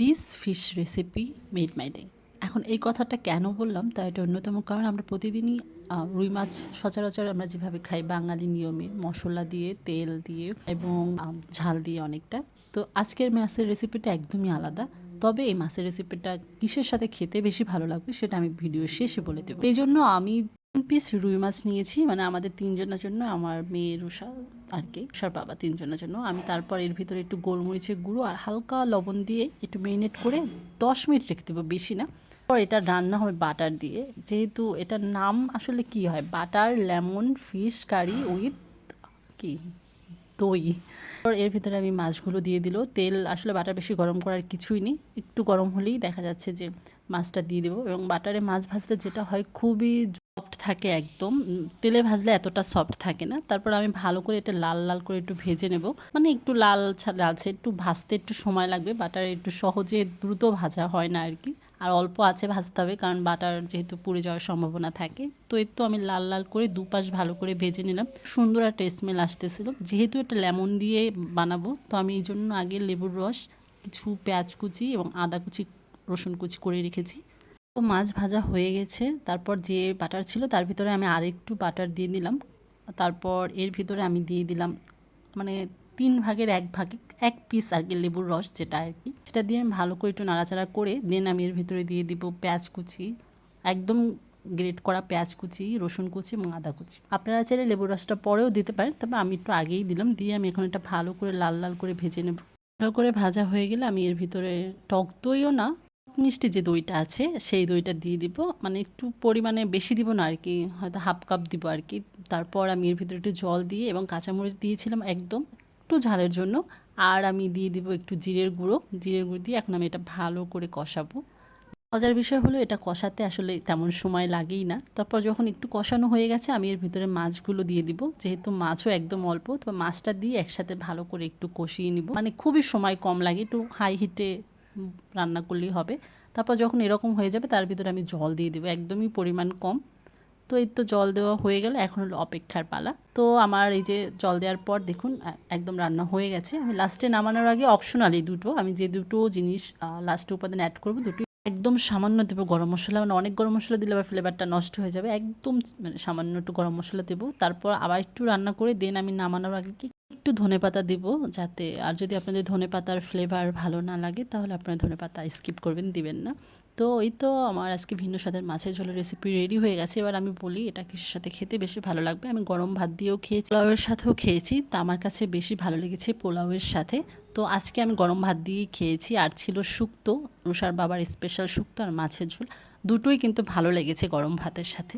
This fish recipe made my day এখন এই কথাটা কেন বললাম? তা এটা অন্যতম কারণ আমরা প্রতিদিনই রুই মাছ সচরাচর আমরা যেভাবে খাই, বাঙালি নিয়মে মশলা দিয়ে, তেল দিয়ে এবং ঝাল দিয়ে অনেকটা। তো আজকের মাছের রেসিপিটা একদমই আলাদা। তবে এই মাছের রেসিপিটা কিসের সাথে খেতে বেশি ভালো লাগবে সেটা আমি ভিডিও শেষে বলে দেবো। এই জন্য আমি পিস রুই মাছ নিয়েছি মানে আমাদের তিনজনের জন্য, আমার মেয়ে রুষা আর কি রুষার বাবা তিনজনের জন্য। আমি তারপর এর ভিতরে একটু গোলমরিচের গুঁড়ো আর হালকা লবণ দিয়ে একটু মেরিনেট করে দশ মিনিট রেখে দেবো, বেশি না। পর এটা রান্না হবে বাটার দিয়ে। যেহেতু এটার নাম আসলে কি হয়? Butter, lemon, fish curry with কি? দই। এর ভিতরে আমি মাছগুলো দিয়ে দিল। তেল আসলে বাটার বেশি গরম করার কিছুই নেই। একটু গরম হলেই দেখা যাচ্ছে যে মাছটা দিয়ে দেবো এবং বাটারে মাছ ভাজলে যেটা হয় খুবই সফট থাকে একদম। তেলে ভাজলে এতটা সফট থাকে না। তারপর আমি ভালো করে এটা লাল লাল করে একটু ভেজে নেব। মানে একটু লাল ছা- লালচে একটু ভাজতে একটু সময় লাগবে। বাটার একটু সহজে দ্রুত ভাজা হয় না আর কি আর অল্প আছে ভাজতে হবে, কারণ বাটার যেহেতু পুড়ে যাওয়ার সম্ভাবনা থাকে। তো তো আমি লাল লাল করে দুপাশ ভালো করে ভেজে নিলাম। সুন্দর একটা স্মেল আসতেছিল। যেহেতু এটা লেমন দিয়ে বানাবো, তো আমি এই জন্য আগে লেবুর রস, কিছু পেঁয়াজ কুচি এবং আদা কুচি, রসুন কুচি করে রেখেছি। তো মাছ ভাজা হয়ে গেছে। তারপর যে বাটার ছিল তার ভিতরে আমি আরেকটু বাটার দিয়ে দিলাম। তারপর এর ভিতরে আমি দিয়ে দিলাম মানে তিন ভাগের এক ভাগে, এক পিস আর কি লেবুর রস যেটা আর কি। সেটা দিয়ে আমি ভালো করে একটু নাড়াচাড়া করে দেন আমি এর ভিতরে দিয়ে দিব পেঁয়াজ কুচি। একদম গ্রেট করা পেঁয়াজ কুচি, রসুন কুচি এবং আদা কুচি। আপনারা চাইলে লেবুর রসটা পরেও দিতে পারেন, তবে আমি একটু আগেই দিলাম। দিয়ে আমি এখন এটা ভালো করে লাল লাল করে ভেজে নেব। ভালো করে ভাজা হয়ে গেলে আমি এর ভিতরে টক দইও না মিষ্টি যে দইটা আছে, সেই দইটা দিয়ে দিব। মানে একটু পরিমাণে বেশি দিব না আর কি হয়তো হাফ কাপ দিব আর কি তারপর আমি এর ভিতরে একটু জল দিয়ে এবং কাঁচামরিচ দিয়েছিলাম একদম একটু ঝালের জন্য। আর আমি দিয়ে দিব একটু জিরের গুঁড়ো। জিরের গুঁড়ো দিয়ে এখন আমি এটা ভালো করে কষাবো। মজার বিষয় হলো, এটা কষাতে আসলে তেমন সময় লাগেই না। তারপর যখন একটু কষানো হয়ে গেছে, আমি এর ভিতরে মাছগুলো দিয়ে দিব। যেহেতু মাছও একদম অল্প, তো মাছটা দিয়ে একসাথে ভালো করে একটু কষিয়ে নিব। মানে খুবই সময় কম লাগে, একটু হাই হিটে রান্না করলেই হবে। তারপর যখন এরকম হয়ে যাবে, তার ভিতরে আমি জল দিয়ে দেবো। একদমই পরিমাণ কম। তো এই তো জল দেওয়া হয়ে গেল, এখন হলো অপেক্ষার পালা। তো আমার এই যে জল দেওয়ার পর দেখুন একদম রান্না হয়ে গেছে। আমি লাস্টে নামানোর আগে অপশনাল দুটো। আমি যে দুটো জিনিস লাস্টে উপাদান অ্যাড করব, দুটো একদম সামান্য দেবো। গরম মশলা মানে অনেক গরম মশলা দিলে আবার ফ্লেভারটা নষ্ট হয়ে যাবে। একদম মানে সামান্য একটু গরম মশলা দেবো। তারপর আবার একটু রান্না করে দেন আমি নামানোর আগে কি একটু ধনে পাতা দেবো যাতে, আর যদি আপনাদের ধনে পাতার ফ্লেভার ভালো না লাগে, তাহলে আপনারা ধনে পাতা স্কিপ করবেন, দিবেন না। তো এই তো আমার আজকে ভিন্ন স্বাদের মাছের ঝোলের রেসিপি রেডি হয়ে গেছে। এবার আমি বলি এটা কিসের সাথে খেতে বেশি ভালো লাগবে। আমি গরম ভাত দিয়েও খেয়েছি, পোলাওয়ের সাথেও খেয়েছি, তো আমার কাছে বেশি ভালো লেগেছে পোলাওয়ের সাথে। তো আজকে আমি গরম ভাত দিয়েই খেয়েছি, আর ছিল শুক্তো রুষার বাবার স্পেশাল শুক্তো আর মাছের ঝোল। দুটোই কিন্তু ভালো লেগেছে গরম ভাতের সাথে।